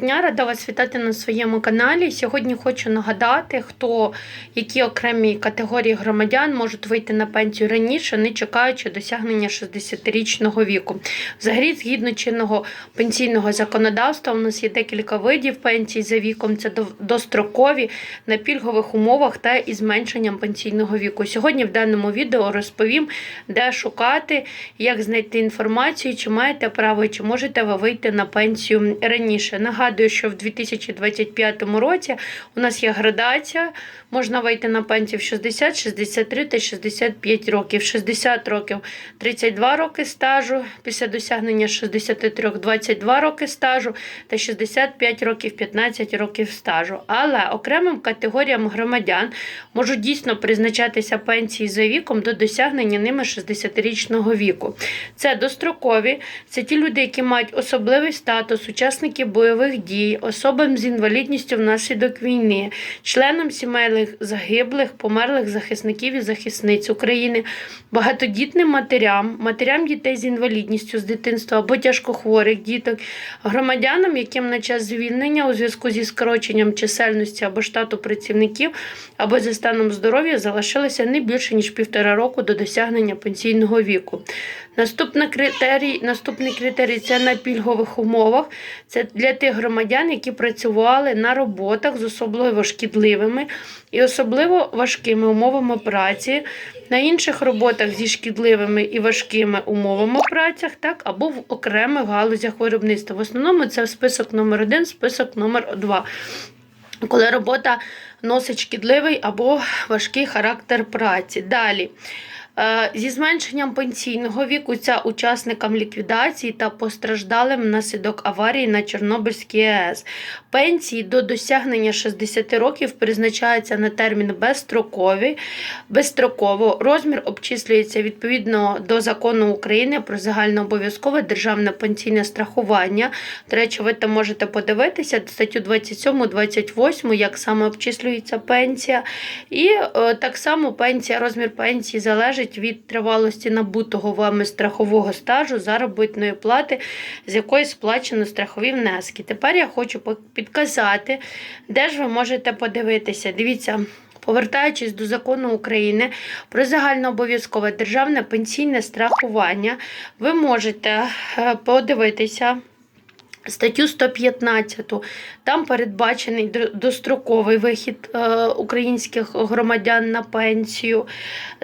Дня рада вас вітати на своєму каналі. Сьогодні хочу нагадати, хто які окремі категорії громадян можуть вийти на пенсію раніше, не чекаючи досягнення 60-річного віку. Взагалі, згідно чинного пенсійного законодавства, у нас є декілька видів пенсій за віком. Це дострокові на пільгових умовах та із зменшенням пенсійного віку. Сьогодні в даному відео розповім, де шукати, як знайти інформацію, чи маєте право, чи можете ви вийти на пенсію раніше. Нагадую, що в 2025 році у нас є градація. Можна вийти на пенсію в 60, 63 та 65 років. 60 років 32 роки стажу, після досягнення 63 22 роки стажу та 65 років 15 років стажу. Але окремим категоріям громадян можуть дійсно призначатися пенсії за віком до досягнення ними 60-річного віку. Це дострокові, це ті люди, які мають особливий статус, учасники бойових дій, особам з інвалідністю внаслідок війни, членам сімейних загиблих, померлих захисників і захисниць України, багатодітним матерям, матерям дітей з інвалідністю з дитинства або тяжкохворих діток, громадянам, яким на час звільнення у зв'язку зі скороченням чисельності або штату працівників або за станом здоров'я залишилося не більше ніж півтора року до досягнення пенсійного віку. Наступний критерій, наступний критерій це на пільгових умовах. Це для тих громадян, які працювали на роботах з особливо шкідливими і особливо важкими умовами праці, на інших роботах зі шкідливими і важкими умовами працях, так, або в окремих галузях виробництва. В основному це список номер один, список номер два. Коли робота носить шкідливий або важкий характер праці. Далі. Е, Зі зменшенням пенсійного віку ця учасникам ліквідації та постраждалим внаслідок аварії на Чорнобильській АЕС. Пенсії до досягнення 60 років призначаються на термін безстроковий. Безстроково розмір обчислюється відповідно до закону України про загальнообов'язкове державне пенсійне страхування. До речі, ви там можете подивитися статтю 27, 28, як саме обчислюється пенсія. І е, так само пенсія, розмір пенсії залежить від тривалості набутого вами страхового стажу, заробітної плати, з якої сплачено страхові внески. Тепер я хочу підказати, де ж ви можете подивитися. Дивіться. Повертаючись до закону України про загальнообов'язкове державне пенсійне страхування, ви можете е, подивитися статтю 115. Там передбачений достроковий вихід е, українських громадян на пенсію.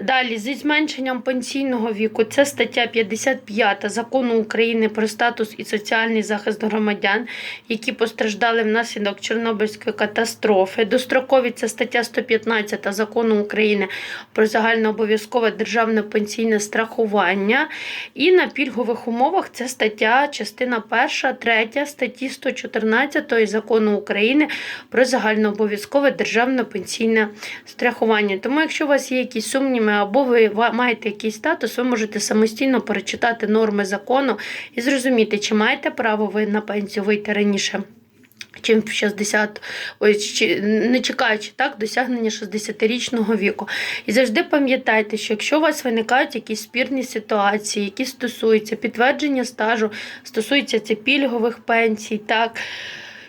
Далі, зі зменшенням пенсійного віку, це стаття 55 закону України про статус і соціальний захист громадян, які постраждали внаслідок Чорнобильської катастрофи. Дострокові це стаття 115 закону України про загальнообов'язкове державне пенсійне страхування. І на пільгових умовах це стаття, частина 1, 3 статті 114 закону України про загальнообов'язкове державне пенсійне страхування. Тому, якщо у вас є якісь сумніви або ви маєте якийсь статус, ви можете самостійно перечитати норми закону і зрозуміти, чи маєте право ви на пенсію вийти раніше. Чим в 60, ой, чи- не чекаючи так, досягнення 60-річного віку. І завжди пам'ятайте, що якщо у вас виникають якісь спірні ситуації, які стосуються підтвердження стажу, стосуються це пільгових пенсій, так.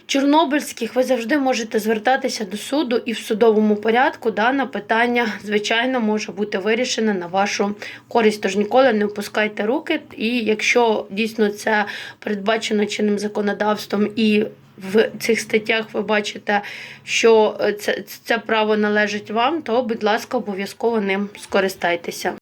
Чорнобильських ви завжди можете звертатися до суду, і в судовому порядку дане питання, звичайно, може бути вирішене на вашу користь. Тож ніколи не опускайте руки. І якщо дійсно це передбачено чинним законодавством і в цих статтях ви бачите, що е, це, це право належить вам, то, будь ласка, обов'язково ним скористайтеся.